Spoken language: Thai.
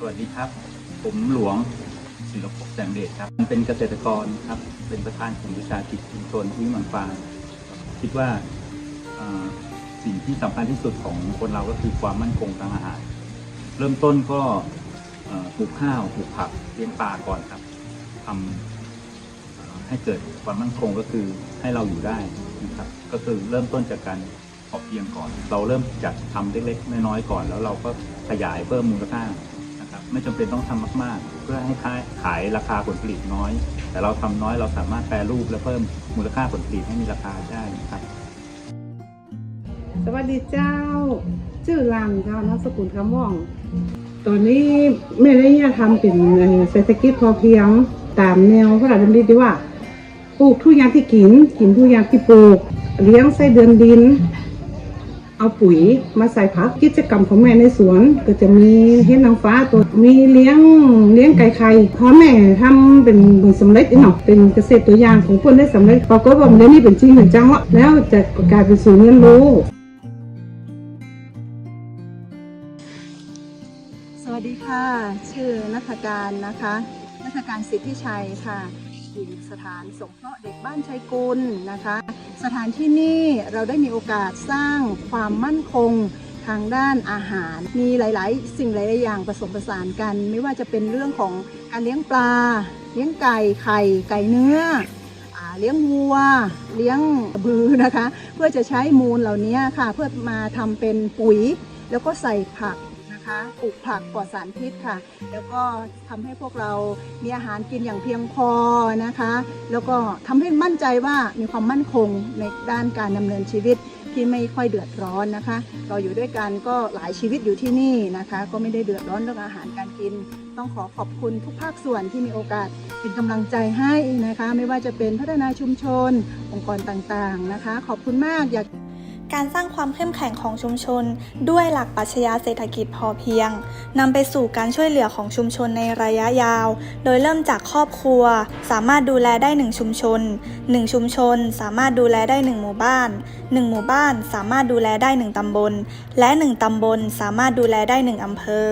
สวัสดีครับ ผมหลวงศิลปภพแสงเดชครับ เป็นเกษตรกรครับ เป็นประธานกลุ่มวิชากิจชุมชนวิมังฟางคิดว่าสิ่งที่สำคัญที่สุดของคนเราก็คือความมั่นคงทางอาหาร เริ่มต้นก็ปลูกข้าวปลูกผักเลี้ยงปลาก่อนครับทำให้เกิดความมั่นคงก็คือให้เราอยู่ได้นะครับก็คือเริ่มต้นจากการพอเพียงก่อน เราเริ่มจากทำเล็กๆน้อยๆก่อน แล้วเราก็ขยายเพิ่มมูลค่า ไม่จำเป็นต้องทำมาก ๆ เพื่อให้ขายขายราคาผลผลิตน้อย แต่เราทำน้อยเราสามารถแปรรูปและเพิ่มมูลค่าผลผลิตให้มีราคาได้นะครับ สวัสดีเจ้า ชื่อลังเจ้านามสกุลคำว่อง ตอนนี้แม่ได้เนี่ยทำเป็นเอ่อเศรษฐกิจพอเพียงตามแนวพระราชดำริที่ว่าปลูกทุกอย่างที่กิน กินทุกอย่างที่ปลูก เลี้ยงไส้เดือนดิน เอาปุ๋ยมาใส่ผักกิจกรรมของแม่ในสวน ก็จะมีเห็ดนางฟ้าตัวมีเลี้ยงเลี้ยงไก่ไข่พ่อแม่ทำเป็นผลสำเร็จอีกเนาะเป็นเกษตรตัวอย่างของคนได้สำเร็จปรากฏว่าเดี๋ยวนี้เป็นจริงเป็นจังแล้วแล้วจะกลายเป็นศูนย์เรียนรู้สวัสดีค่ะ ชื่อนัฐการนะคะนัฐการสิทธิชัยค่ะอยู่สถานสงเคราะห์เด็กบ้านชัยกุลนะคะ สถานที่นี่เราได้มีโอกาสสร้างความมั่นคงทางด้านอาหาร มีหลาย ๆ สิ่งหลาย ๆ อย่างผสมผสานกัน ไม่ว่าจะเป็นเรื่องของการเลี้ยงปลา เลี้ยงไก่ไข่ไก่เนื้อเลี้ยงวัว เลี้ยงบือนะคะ เพื่อจะใช้มูลเหล่านี้ค่ะ เพื่อมาทำเป็นปุ๋ย แล้วก็ใส่ผัก นะคะปลูกผักปลอดสารพิษค่ะ แล้วก็ทำให้พวกเรามีอาหารกินอย่างเพียงพอนะคะ แล้วก็ทำให้มั่นใจว่ามีความมั่นคงในด้านการดำเนินชีวิตที่ไม่ค่อยเดือดร้อนนะคะ เราอยู่ด้วยกันก็หลายชีวิตอยู่ที่นี่นะคะ ก็ไม่ได้เดือดร้อนเรื่องอาหารการกิน ต้องขอขอบคุณทุกภาคส่วนที่มีโอกาสเป็นกำลังใจให้นะคะ ไม่ว่าจะเป็นพัฒนาชุมชน องค์กรต่างๆนะคะ ขอบคุณมากอยาก การสร้างความเข้มแข็งของชุมชน ด้วยหลักปรัชญาเศรษฐกิจพอเพียงนำไปสู่การช่วยเหลือของชุมชนในระยะยาว โดยเริ่มจากครอบครัว สามารถดูแลได้ 1 ชุมชน 1 ชุมชน สามารถดูแลได้ 1 หมู่บ้าน 1 หมู่บ้าน สามารถดูแลได้ 1ตำบล และ 1ตำบล สามารถดูแลได้ 1อำเภอ